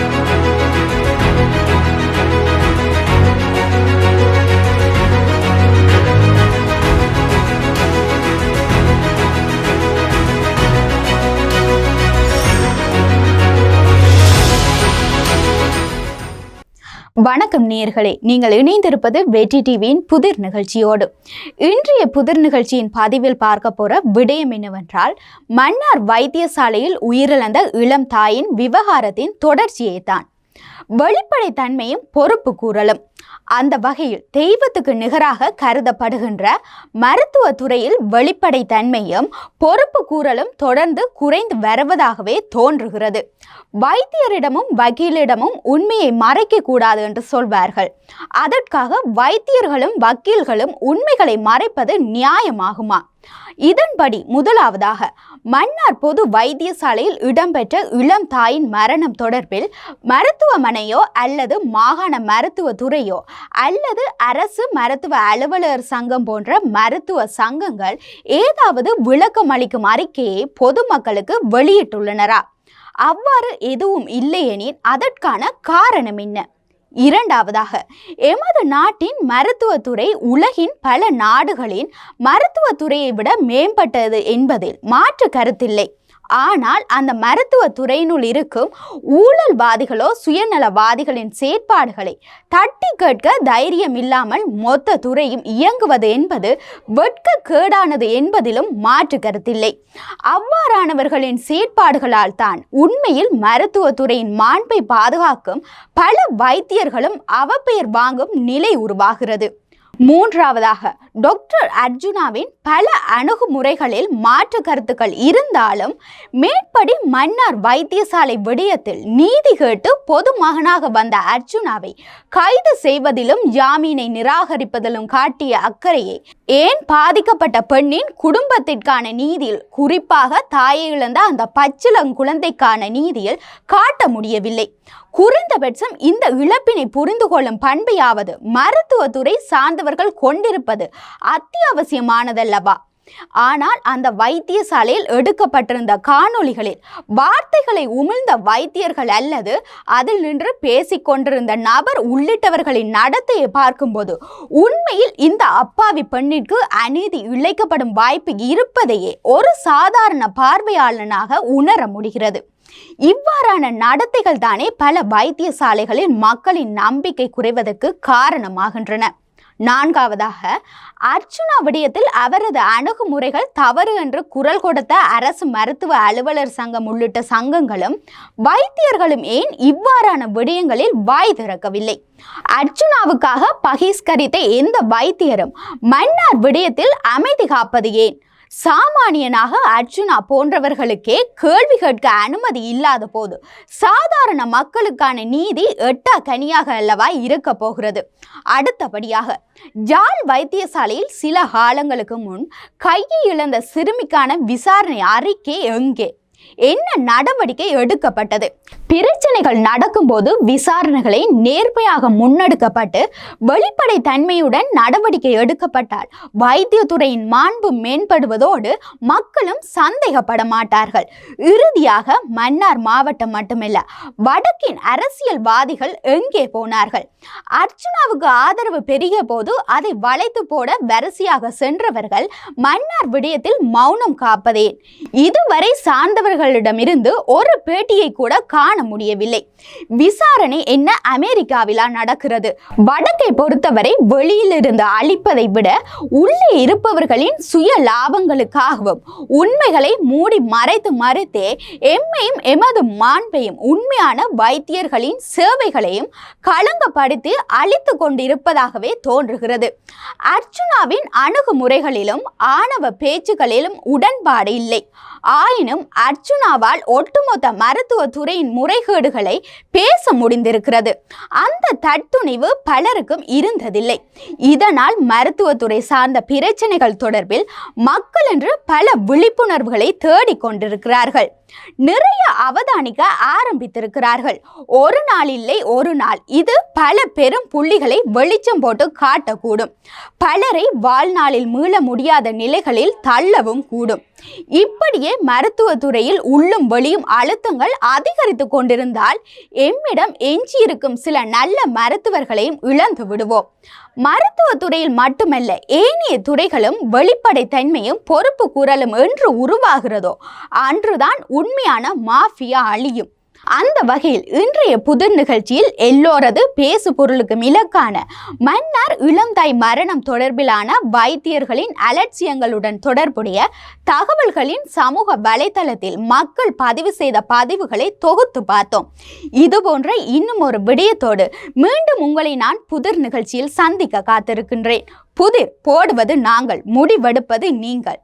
Thank you. வணக்கம் நேயர்களே. நீங்கள் இணைந்திருப்பது வெற்றி டிவியின் புதிர் நிகழ்ச்சியோடு. இன்றைய புதிர் நிகழ்ச்சியின் பதிவில் பார்க்க போற விடயம் என்னவென்றால் மன்னார் வைத்தியசாலையில் உயிரிழந்த இளம் தாயின் விவகாரத்தின் தொடர்ச்சியை தான் வெளிப்படைத்தன்மையும் பொறுப்பு கூறலும். அந்த வகையில் தெய்வத்துக்கு நிகராக கருதப்படுகின்ற மருத்துவ துறையில் வெளிப்படைத்தன்மையும் பொறுப்பு கூறலும் தொடர்ந்து குறைந்து வருவதாகவே தோன்றுகிறது. வைத்தியரிடமும் வக்கீலிடமும் உண்மையை மறைக்க கூடாது என்று சொல்வார்கள். அதற்காக வைத்தியர்களும் வக்கீல்களும் உண்மைகளை மறைப்பது நியாயமாகுமா? இதன்படி முதலாவதாக மன்னார் பொது வைத்தியசாலையில் இடம்பெற்ற இளம் தாயின் மரணம் தொடர்பில் மருத்துவமனையோ அல்லது மாகாண மருத்துவ துறையோ அல்லது அரசு மருத்துவ அலுவலர் சங்கம் போன்ற மருத்துவ சங்கங்கள் ஏதாவது விளக்கம் அளிக்கும் அறிக்கையை பொதுமக்களுக்கு வெளியிட்டுள்ளனரா? அவ்வாறு எதுவும் இல்லையெனில் அதற்கான காரணம் என்ன? இரண்டாவதாக எமது நாட்டின் மருத்துவத்துறை உலகின் பல நாடுகளின் மருத்துவத்துறையை விட மேம்பட்டது என்பதில் மாற்று கருத்தில்லை. ஆனால் அந்த மருத்துவ துறையினுள் இருக்கும் ஊழல்வாதிகளோ சுயநலவாதிகளின் செயற்பாடுகளை தட்டி கேட்க தைரியம் இல்லாமல் மொத்த துறையும் இயங்குவது என்பது வெட்க கேடானது என்பதிலும் மாற்று கருத்தில்லை. அவ்வாறானவர்களின் செயற்பாடுகளால் தான் உண்மையில் மருத்துவத்துறையின் மாண்பை பாதுகாக்கும் பல வைத்தியர்களும் அவப்பெயர் வாங்கும் நிலை உருவாகிறது. மூன்றாவதாக டாக்டர் அர்ஜுனாவின் பல அணுகுமுறைகளில் மாற்று கருத்துக்கள் இருந்தாலும் மேற்படி மன்னார் வைத்தியசாலை விடயத்தில் நீதி கேட்டு பொதுமகனாக வந்த அர்ஜுனாவை கைது செய்வதிலும் ஜாமீனை நிராகரிப்பதிலும் காட்டிய அக்கறையை ஏன் பாதிக்கப்பட்ட பெண்ணின் குடும்பத்திற்கான நீதியில் குறிப்பாக தாயை இழந்த அந்த பச்சிளம் குழந்தைக்கான நீதியில் காட்ட முடியவில்லை. குறைந்தபட்சம் இந்த இழப்பினை புரிந்து கொள்ளும் பண்பையாவது மருத்துவத்துறை சார்ந்தவர்கள் கொண்டிருப்பது அத்தியாவசியமானதல்லவா? ஆனால் அந்த வைத்தியசாலையில் எடுக்கப்பட்டிருந்த காணொளிகளில் வார்த்தைகளை உமிழ்ந்த வைத்தியர்கள் அல்லது அதில் நின்று பேசிக் கொண்டிருந்த நபர் உள்ளிட்டவர்களின் நடத்தையை பார்க்கும்போது உண்மையில் இந்த அப்பாவி பெண்ணிற்கு அநீதி இழைக்கப்படும் வாய்ப்பு இருப்பதையே ஒரு சாதாரண பார்வையாளனாக உணர முடிகிறது. இவ்வாறான நடத்தைகள் தானே பல வைத்தியசாலைகளில் மக்களின் நம்பிக்கை குறைவதற்கு காரணமாகின்றன. நான்காவதாக அர்ச்சுனா விடயத்தில் அவரது அணுகுமுறைகள் தவறு என்று குரல் கொடுத்த அரசு மருத்துவ அலுவலர் சங்கம் உள்ளிட்ட சங்கங்களும் வைத்தியர்களும் ஏன் இவ்வாறான விடயங்களில் வாய் திறக்கவில்லை? அர்ச்சுனாவுக்காக பகிஷ்கரித்த எந்த வைத்தியரும் மன்னார் விடயத்தில் அமைதி காப்பது ஏன்? சாமானியனாக அர்ஜுனா போன்றவர்களுக்கே கேள்வி கேட்க அனுமதி இல்லாத போது சாதாரண மக்களுக்கான நீதி எட்டா கனியாக அல்லவா இருக்க போகிறது? அடுத்தபடியாக ஜால் வைத்தியசாலையில் சில காலங்களுக்கு முன் கையை இழந்த சிறுமிக்கான விசாரணை அறிக்கை எங்கே? என்ன நடவடிக்கை எடுக்கப்பட்டது? பிரச்சனைகள் நடக்கும்போது விசாரணைகளை நேர்மையாக முன்னெடுக்கப்பட்டு வெளிப்படை தன்மையுடன் நடவடிக்கை எடுக்கப்பட்டால் வைத்தியத்துறையின் மாண்பு மேம்படுவதோடு மக்களும் சந்தேகப்பட மாட்டார்கள். இறுதியாக மன்னார் மாவட்டம் மட்டுமல்ல வடக்கின் அரசியல்வாதிகள் எங்கே போனார்கள்? அர்ச்சுனாவுக்கு ஆதரவு பெரிய போது அதை வளைத்து போட வரிசையாக சென்றவர்கள் மன்னார் விடயத்தில் மௌனம் காப்பதேன். இதுவரை சார்ந்தவர்களிடமிருந்து ஒரு பேட்டியை கூட காண காண முடியவில்லை. விசாரணை என்ன அமெரிக்காவிலா நடக்கிறது? வடக்கை பொறுத்தவரை வெளியிலிருந்து அழிப்பதை விட உள்ளே இருப்பவர்களின் சுய லாபங்களுக்காகவும் உண்மைகளை மூடி மறைத்து மறைத்தே எம்மையும் எமது மாண்பையும் உண்மையான வைத்தியர்களின் சேவைகளையும் களங்கப்படுத்தி அழித்து கொண்டிருப்பதாகவே தோன்றுகிறது. அர்ச்சுனாவின் அணுகுமுறைகளிலும் ஆணவ பேச்சுகளிலும் உடன்பாடு இல்லை. ஆயினும் அர்ச்சுனாவால் ஒட்டுமொத்த மருத்துவ துறையின் முறைகேடுகளை பேச முடிந்திருக்கிறது. அந்த தட்டுணிவு பலருக்கும் இருந்ததில்லை. இதனால் மருத்துவத்துறை சார்ந்த பிரச்சனைகள் தொடர்பில் மக்கள் என்று பல விழிப்புணர்வுகளை தேடிக் கொண்டிருக்கிறார்கள். நிறைய அவதானிக்க ஆரம்பித்திருக்கிறார்கள். ஒரு நாள் இல்லை ஒரு நாள். இது பல பெரும் புள்ளிகளை வெளிச்சம் போட்டு காட்டக்கூடும். பலரை வாழ்நாளில் மீள முடியாத நிலைகளில் தள்ளவும் கூடும். இப்படியே மருத்துவத்துறையில் உள்ளும் வெளியும் அழுத்தங்கள் அதிகரித்து கொண்டிருந்தால் எம்மிடம் எஞ்சியிருக்கும் சில நல்ல மருத்துவர்களையும் இழந்து விடுவோம். மருத்துவத் துறையில் மட்டுமல்ல ஏனைய துறைகளும் வெளிப்படைத்தன்மையும் பொறுப்பு கூறலும் என்று உருவாகிறதோ அன்றுதான் உண்மையான மாஃபியா அழியும். அந்த வகையில் இன்றைய புதிர் நிகழ்ச்சியில் எல்லோரது பேசு பொருளுக்கும் இலக்கான மன்னார் இளந்தாய் மரணம் தொடர்பிலான வைத்தியர்களின் அலட்சியங்களுடன் தொடர்புடைய தகவல்களின் சமூக வலைதளத்தில் மக்கள் பதிவு செய்த பதிவுகளை தொகுத்து பார்த்தோம். இது போன்ற இன்னும் ஒரு விடயத்தோடு மீண்டும் உங்களை நான் புதிர் நிகழ்ச்சியில் சந்திக்க காத்திருக்கின்றேன். புதிர் போடுவது நாங்கள் முடிவெடுப்பது நீங்கள்.